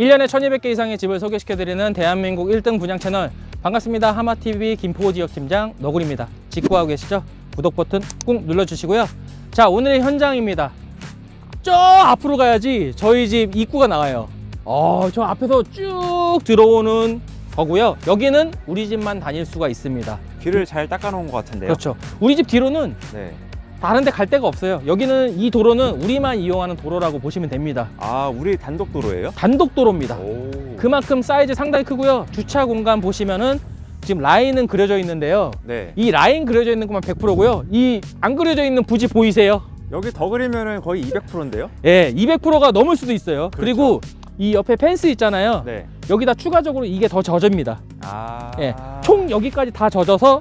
1년에 1200개 이상의 집을 소개시켜드리는 대한민국 1등 분양 채널 반갑습니다. 하마TV 김포 지역팀장 너구리입니다. 직구하고 계시죠? 구독 버튼 꾹 눌러주시고요. 자 오늘의 현장입니다. 저 앞으로 가야지 저희 집 입구가 나와요. 어, 저 앞에서 쭉 들어오는 거고요. 여기는 우리 집만 다닐 수가 있습니다. 길을 잘 닦아놓은 것 같은데요. 그렇죠. 우리 집 뒤로는 네. 다른 데 갈 데가 없어요. 여기는 이 도로는 우리만 이용하는 도로라고 보시면 됩니다. 아, 우리 단독 도로예요? 단독 도로입니다. 오. 그만큼 사이즈 상당히 크고요. 주차 공간 보시면은 지금 라인은 그려져 있는데요. 네. 이 라인 그려져 있는 것만 100%고요. 이 안 그려져 있는 부지 보이세요? 여기 더 그리면은 거의 200%인데요? 예, 200%가 넘을 수도 있어요. 그렇죠. 그리고이 옆에 펜스 있잖아요. 네. 여기다 추가적으로 이게 더 젖습니다. 아. 예, 총 여기까지 다 젖어서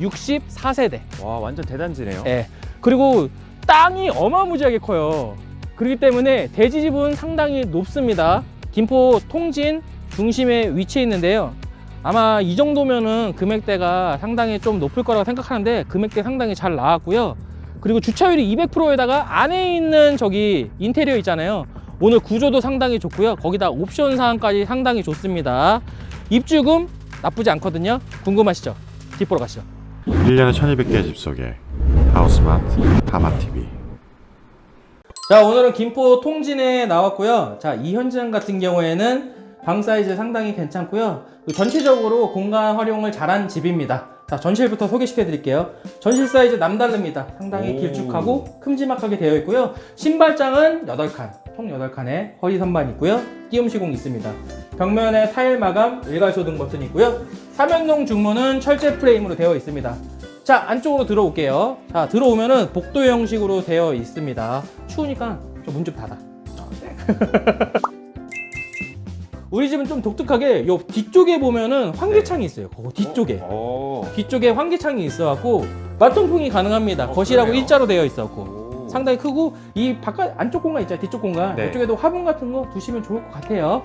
64세대. 와, 완전 대단지네요. 예. 그리고 땅이 어마무지하게 커요. 그렇기 때문에 대지집은 상당히 높습니다. 김포 통진 중심에 위치해 있는데요. 아마 이 정도면은 금액대가 상당히 좀 높을 거라고 생각하는데 금액대 상당히 잘 나왔고요. 그리고 주차율이 200%에다가 안에 있는 저기 인테리어 있잖아요. 오늘 구조도 상당히 좋고요. 거기다 옵션 사항까지 상당히 좋습니다. 입주금 나쁘지 않거든요. 궁금하시죠? 뒷보러 가시죠. 1년에 1200개의 집 속에 하우스마트 하마TV 자 오늘은 김포 통진에 나왔고요. 자이 현장 같은 경우에는 방 사이즈 상당히 괜찮고요. 그 전체적으로 공간 활용을 잘한 집입니다. 자 전실부터 소개시켜 드릴게요. 전실 사이즈 남다릅니다. 상당히 오. 길쭉하고 큼지막하게 되어 있고요. 신발장은 8칸 총 8칸에 허리 선반 있고요. 띄움 시공 있습니다. 벽면에 타일 마감 일괄 소등 버튼 있고요. 삼연동 중문은 철제 프레임으로 되어 있습니다 자 안쪽으로 들어올게요. 자 들어오면은 복도 형식으로 되어 있습니다. 추우니까 저 문 좀 닫아. 우리 집은 좀 독특하게 요 뒤쪽에 보면은 환기창이 있어요. 그거 뒤쪽에. 오. 뒤쪽에 환기창이 있어갖고 맞통풍이 가능합니다. 어, 거실하고 그래요? 일자로 되어 오. 상당히 크고 이 바깥 안쪽 공간 있잖아요. 뒤쪽 공간. 네. 이쪽에도 화분 같은 거 두시면 좋을 것 같아요.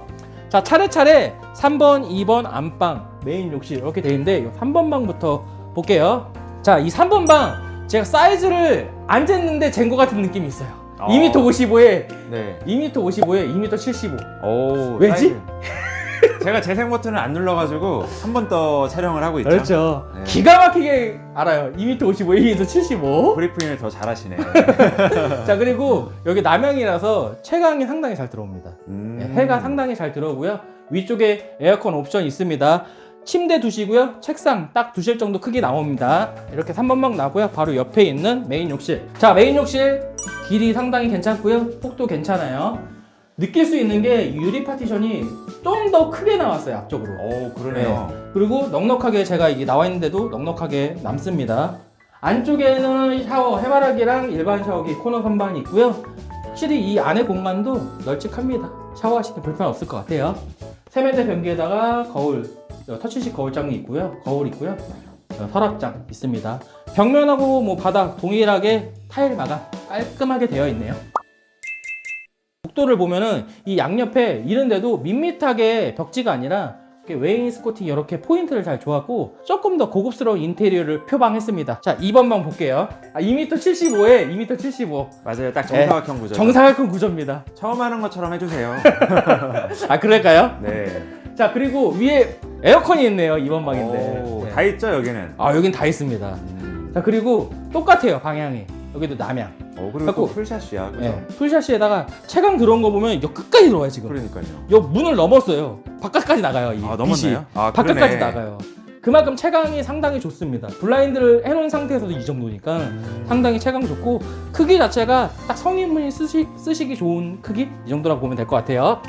자 차례차례 3번 2번 안방 메인 욕실 이렇게 돼 있는데 이 3번 방부터 볼게요 자 이 3번 방 제가 사이즈를 안 쟀는데 잰 것 같은 느낌이 있어요 어. 2m 55에 네. 2m 55에 2m 75 오. 왜지? 사이즈. 제가 재생 버튼을 안 눌러가지고 한 번 더 촬영을 하고 있죠. 그렇죠 네. 기가 막히게 알아요 2m 55에 2m 75 브리핑을 더 잘하시네. 자 그리고 여기 남향이라서 채광이 상당히 잘 들어옵니다 음. 네, 해가 상당히 잘 들어오고요. 위쪽에 에어컨 옵션 있습니다. 침대 두시고요. 책상 딱 두실 정도 크기 나옵니다. 이렇게 3번방 나고요. 바로 옆에 있는 메인 욕실. 자, 메인 욕실 길이 상당히 괜찮고요. 폭도 괜찮아요. 느낄 수 있는 게 유리 파티션이 좀 더 크게 나왔어요. 앞쪽으로. 오, 그러네요. 그리고 넉넉하게 제가 이게 나와 있는데도 넉넉하게 남습니다. 안쪽에는 샤워, 해바라기랑 일반 샤워기 코너 선반이 있고요. 확실히 이 안에 공간도 널찍합니다. 샤워하시는 불편 없을 것 같아요. 세면대 변기에다가 거울, 어, 터치식 거울장이 있고요. 거울 있고요. 어, 서랍장 있습니다. 벽면하고 뭐 바닥 동일하게 타일 마감 깔끔하게 되어 있네요. 복도를 보면은 이 양옆에 이런데도 밋밋하게 벽지가 아니라 웨인스코팅 이렇게 포인트를 잘 줘갖고 조금 더 고급스러운 인테리어를 표방했습니다. 자, 2번 방 볼게요. 아, 2m 75에 2m 75. 맞아요. 딱 정사각형 구조. 네. 정사각형 구조입니다. 처음 하는 것처럼 해주세요. 아, 그럴까요? 네. 자, 그리고 위에 에어컨이 있네요. 2번 방인데. 오, 네. 다 있죠 여기는. 아, 여긴 다 있습니다. 음. 자, 그리고 똑같아요. 방향이. 여기도 남향. 어, 그리고 갖고- 또 풀샷이야. 그죠? 네. 풀샤시에다가 채광 들어온 거 보면 여 끝까지 들어와요, 지금. 그러니까요. 요 문을 넘었어요. 바깥까지 나가요. 이 아, 빛이. 넘었나요? 아, 바깥까지 그러네. 나가요. 그만큼 채광이 상당히 좋습니다. 블라인드를 해놓은 상태에서도 이 정도니까 음. 상당히 채광 좋고 크기 자체가 딱 성인분이 쓰시, 쓰시기 좋은 크기 이 정도라고 보면 될 것 같아요.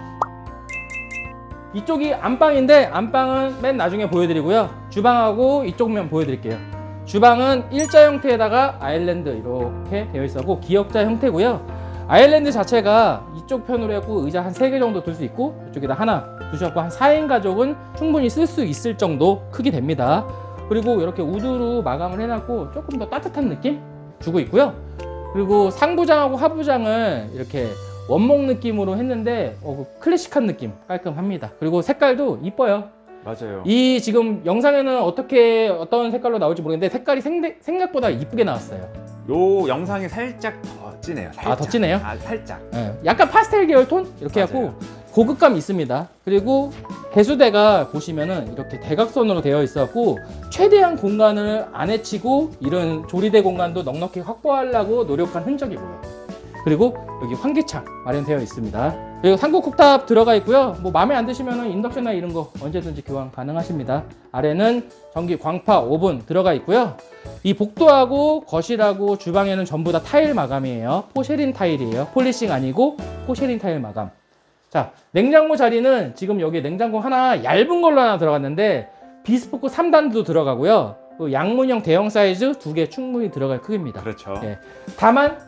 이쪽이 안방인데 안방은 맨 나중에 보여드리고요. 주방하고 이쪽 면 보여드릴게요. 주방은 일자 형태에다가 아일랜드 이렇게 되어 있었고 기역자 형태고요. 아일랜드 자체가 이쪽 편으로 해갖고 의자 한 3개 정도 둘 수 있고 이쪽에다 하나 두셔갖고 한 4인 가족은 충분히 쓸 수 있을 정도 크기 됩니다. 그리고 이렇게 우드로 마감을 해놨고 조금 더 따뜻한 느낌 주고 있고요. 그리고 상부장하고 하부장을 이렇게 원목 느낌으로 했는데 어, 그 클래식한 느낌 깔끔합니다. 그리고 색깔도 이뻐요. 맞아요. 이 지금 영상에는 어떻게 어떤 색깔로 나올지 모르겠는데 색깔이 생대- 생각보다 이쁘게 나왔어요. 요 영상이 살짝 더 진해요. 살짝. 아, 더 진해요? 아, 살짝. 예, 약간 파스텔 계열 톤 이렇게 맞아요. 해갖고 고급감 있습니다. 그리고 개수대가 보시면은 이렇게 대각선으로 되어 있었고 최대한 공간을 안 해치고 이런 조리대 공간도 넉넉히 확보하려고 노력한 흔적이 보여요. 그리고 여기 환기창 마련되어 있습니다. 그리고 삼국 쿡탑 들어가 있고요. 뭐 마음에 안 드시면은 인덕션이나 이런 거 언제든지 교환 가능하십니다. 아래는 전기 광파 오븐 들어가 있고요. 이 복도하고 거실하고 주방에는 전부 다 타일 마감이에요. 포쉐린 타일이에요. 폴리싱 아니고 포쉐린 타일 마감. 자, 냉장고 자리는 지금 여기 냉장고 하나 얇은 걸로 하나 들어갔는데 비스포크 3단도 들어가고요. 그 양문형 대형 사이즈 두 개 충분히 들어갈 크기입니다. 그렇죠. 예. 다만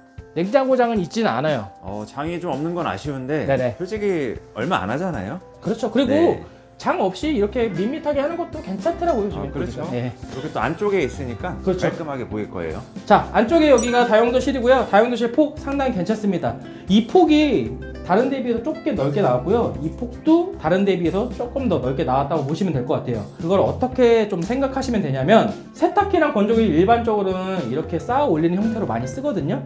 냉장고장은 있지는 않아요. 어, 장이 좀 없는 건 아쉬운데 네네. 솔직히 얼마 안 하잖아요. 그렇죠. 그리고 네. 장 없이 이렇게 밋밋하게 하는 것도 괜찮더라고요. 요즘에 아, 그렇죠. 보니까. 예. 이렇게 또 안쪽에 있으니까 그렇죠. 깔끔하게 보일 거예요. 자, 안쪽에 여기가 다용도실이고요. 다용도실 폭 상당히 괜찮습니다. 이 폭이 다른 데 비해서 좁게 넓게 나왔고요. 이 폭도 다른 데 비해서 조금 더 넓게 나왔다고 보시면 될 것 같아요. 그걸 어떻게 좀 생각하시면 되냐면 세탁기랑 건조기 일반적으로는 이렇게 쌓아 올리는 형태로 많이 쓰거든요.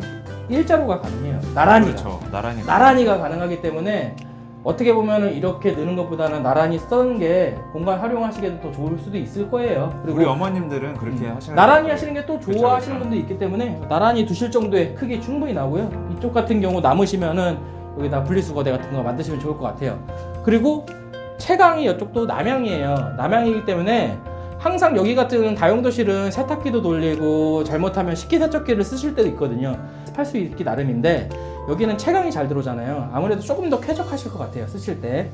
일자로가 가능해요. 나란히. 그렇죠. 나란히. 나란히가 가능하기 때문에 어떻게 보면은 이렇게 넣는 것보다는 나란히 쓰는 게 공간 활용하시기에도 더 좋을 수도 있을 거예요. 그리고 우리 어머님들은 그렇게 음. 하시는 나란히 것 하시는 게또 그렇죠, 좋아하시는 그렇죠. 분도 있기 때문에 나란히 두실 정도의 크기 충분히 나오고요. 이쪽 같은 경우 남으시면은 여기다 분리수거대 같은 거 만드시면 좋을 것 같아요. 그리고 채광이 이쪽도 남향이에요. 남향이기 때문에 항상 여기 같은 다용도실은 세탁기도 돌리고 잘못하면 식기세척기를 쓰실 때도 있거든요. 할 수 있기 나름인데 여기는 채광이 잘 들어오잖아요. 아무래도 조금 더 쾌적하실 것 같아요. 쓰실 때.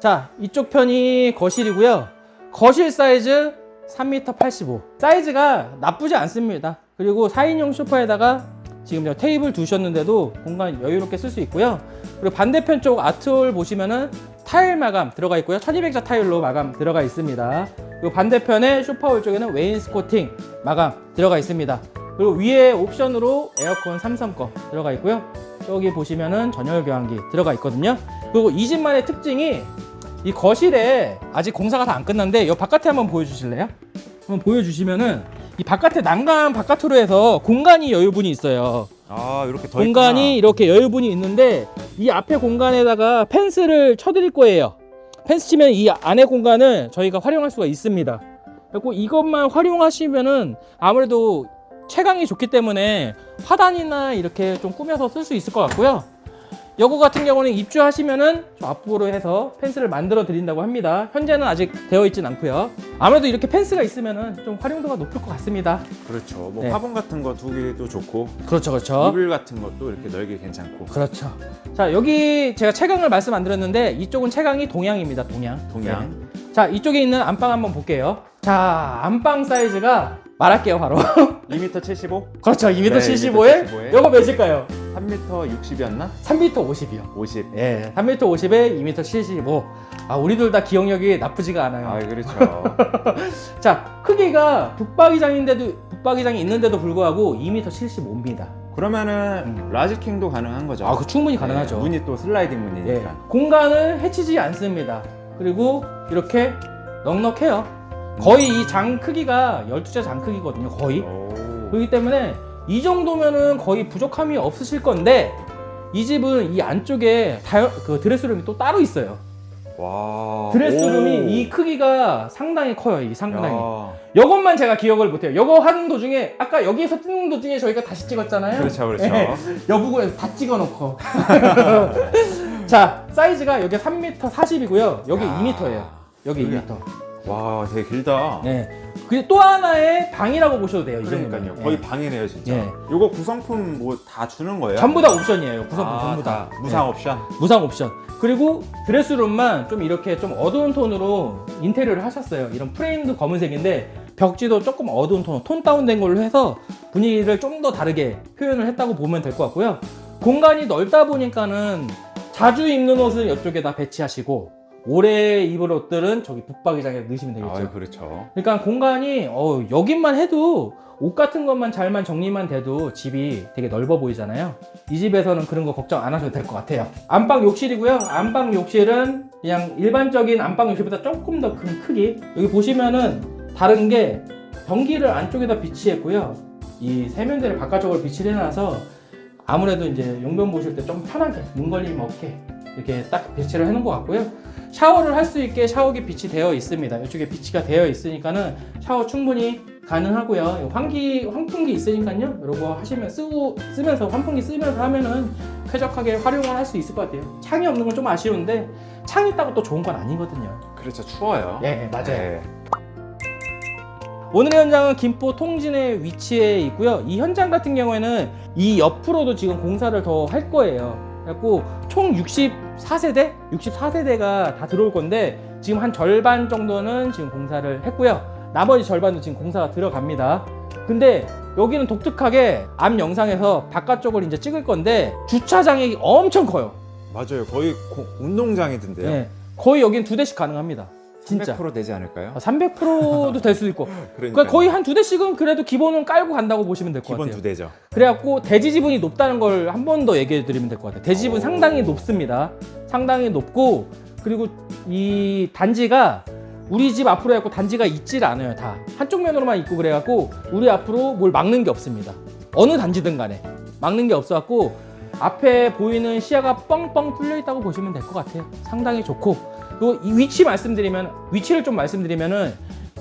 자, 이쪽 편이 거실이고요. 거실 사이즈 3m 85. 사이즈가 나쁘지 않습니다. 그리고 4인용 소파에다가 지금 저 테이블 두셨는데도 공간 여유롭게 쓸 수 있고요. 그리고 반대편 쪽 아트홀 보시면은 타일 마감 들어가 있고요. 1200자 타일로 마감 들어가 있습니다. 그리고 반대편에 소파홀 쪽에는 웨인스코팅 마감 들어가 있습니다. 그리고 위에 옵션으로 에어컨 삼성 거 들어가 있고요. 여기 보시면은 전열 교환기 들어가 있거든요. 그리고 이 집만의 특징이 이 거실에 아직 공사가 다 안 끝났는데 이 바깥에 한번 보여주실래요? 한번 보여주시면은 이 바깥에 난간 바깥으로 해서 공간이 여유분이 있어요. 아 이렇게 더 공간이 이렇게 여유분이 있는데 이 앞에 공간에다가 펜스를 쳐드릴 거예요. 펜스 치면 이 안에 공간을 저희가 활용할 수가 있습니다. 그리고 이것만 활용하시면은 아무래도 채광이 좋기 때문에 화단이나 이렇게 좀 꾸며서 쓸 수 있을 것 같고요. 여거 같은 경우는 입주하시면은 저 앞으로 해서 펜스를 만들어 드린다고 합니다. 현재는 아직 되어 있진 않고요. 아무래도 이렇게 펜스가 있으면은 좀 활용도가 높을 것 같습니다. 그렇죠. 뭐 네. 화분 같은 거 두기도 좋고 그렇죠, 그렇죠. 이불 같은 것도 이렇게 넓게 괜찮고 그렇죠. 자, 여기 제가 채광을 말씀 안 드렸는데 이쪽은 채광이 동향입니다. 동향. 동양. 네. 자, 이쪽에 있는 안방 한번 볼게요. 자, 안방 사이즈가 말할게요, 바로. 2m 75, 그렇죠. 2m 네, 75에 75에. 요거 몇일까요? 3m 60이었나? 3m 50이요. 50. 예, 3m 50에 2m 75. 아, 우리들 다 기억력이 나쁘지가 않아요. 아 그렇죠. 자, 크기가 북박이장인데도 북박이장이 있는데도 불구하고 2m 75입니다. 그러면은 라지킹도 가능한 거죠. 음. 아, 그 충분히 가능하죠. 네, 문이 또 슬라이딩 예, 문이니까. 공간을 해치지 않습니다. 그리고 이렇게 넉넉해요. 거의 이 장 크기가 12자 장 크기거든요. 거의. 오. 그렇기 때문에 이 정도면은 거의 부족함이 없으실 건데 이 집은 이 안쪽에 다그 드레스룸이 또 따로 있어요. 와. 드레스룸이 오. 이 크기가 상당히 커요. 이 상당히. 야. 이것만 제가 기억을 못해요. 이거 하는 도중에 아까 여기에서 찍는 도중에 저희가 다시 찍었잖아요. 그렇죠, 그렇죠. 예. 여부고에 다 찍어놓고. 자, 사이즈가 여기 3m 40이고요. 여기 야. 2m예요. 여기 그게- 2m. 와, 되게 길다. 네. 그리고 또 하나의 방이라고 보셔도 돼요. 이 그러니까요. 정도면. 거의 예. 방이네요, 진짜. 예. 요거 구성품 뭐 다 주는 거예요? 전부 다 옵션이에요. 구성품 아, 전부 다. 무상 네. 옵션. 무상 옵션. 그리고 드레스룸만 좀 이렇게 좀 어두운 톤으로 인테리어를 하셨어요. 이런 프레임도 검은색인데 벽지도 조금 어두운 톤, 톤 다운된 걸로 해서 분위기를 좀 더 다르게 표현을 했다고 보면 될 것 같고요. 공간이 넓다 보니까는 자주 입는 옷은 이쪽에다 배치하시고 오래 입을 옷들은 저기 북박이장에 넣으시면 되겠죠. 아, 그렇죠. 그러니까 공간이 어, 여기만 해도 옷 같은 것만 잘만 정리만 돼도 집이 되게 넓어 보이잖아요. 이 집에서는 그런 거 걱정 안 하셔도 될 것 같아요. 안방 욕실이고요. 안방 욕실은 그냥 일반적인 안방 욕실보다 조금 더 큰 크기. 여기 보시면은 다른 게 변기를 안쪽에다 비치했고요. 이 세면대를 바깥쪽으로 비치를 해놔서 아무래도 이제 용변 보실 때 좀 편하게 눈 걸림 없게 이렇게 딱 배치를 해놓은 것 같고요. 샤워를 할 수 있게 샤워기 빛이 되어 있습니다. 이쪽에 빛이가 되어 있으니까는 샤워 충분히 가능하고요. 환기 환풍기 있으니까요. 거 하시면 쓰고 쓰면서 환풍기 쓰면서 하면은 쾌적하게 활용을 할 수 있을 것 같아요. 창이 없는 건 좀 아쉬운데 창 있다고 또 좋은 건 아니거든요. 그렇죠. 추워요. 예, 맞아요. 네. 오늘의 현장은 김포 통진에 위치해 있고요. 이 현장 같은 경우에는 이 옆으로도 지금 공사를 더 할 거예요. 그래갖고 총 64세대? 64세대가 다 들어올 건데 지금 한 절반 정도는 지금 공사를 했고요. 나머지 절반도 지금 공사가 들어갑니다. 근데 여기는 독특하게 앞 영상에서 바깥쪽을 이제 찍을 건데 주차장이 엄청 커요. 맞아요. 거의 고- 운동장이던데요. 예. 거의 여기는 두 대씩 가능합니다. 진짜. 300% 되지 않을까요? 300%도 될 수도 있고. 그러니까 거의 한 두 대씩은 그래도 기본은 깔고 간다고 보시면 될 것 기본 같아요. 두 대죠. 그래갖고 대지 지분이 높다는 걸 한 번 더 얘기해 드리면 될 것 같아요. 대지 지분 오. 상당히 높습니다. 상당히 높고 그리고 이 단지가 우리 집 앞으로 해갖고 단지가 있질 않아요. 다 한쪽 면으로만 있고 그래갖고 우리 앞으로 뭘 막는 게 없습니다. 어느 단지든 간에 막는 게 없어갖고 앞에 보이는 시야가 뻥뻥 뚫려 있다고 보시면 될 것 같아요. 상당히 좋고 이 위치 말씀드리면 위치를 좀 말씀드리면은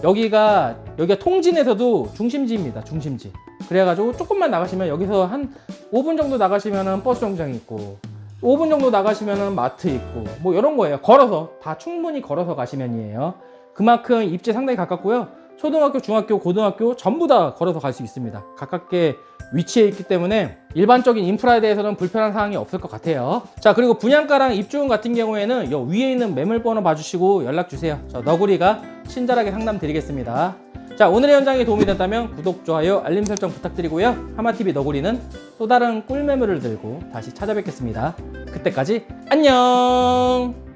여기가 여기가 통진에서도 중심지입니다. 중심지. 그래가지고 조금만 나가시면 여기서 한 5분 정도 나가시면은 버스 정장이 있고 5분 정도 나가시면은 마트 있고 뭐 이런 거예요. 걸어서 다 충분히 걸어서 가시면이에요. 그만큼 입지 상당히 가깝고요. 초등학교, 중학교, 고등학교 전부 다 걸어서 갈 수 있습니다. 가깝게 위치해 있기 때문에 일반적인 인프라에 대해서는 불편한 사항이 없을 것 같아요. 자, 그리고 분양가랑 입주금 같은 경우에는 요 위에 있는 매물번호 봐주시고 연락 주세요. 저 너구리가 친절하게 상담 드리겠습니다. 자, 오늘의 현장이 도움이 됐다면 구독, 좋아요, 알림 설정 부탁드리고요. 하마TV 너구리는 또 다른 꿀매물을 들고 다시 찾아뵙겠습니다. 그때까지 안녕!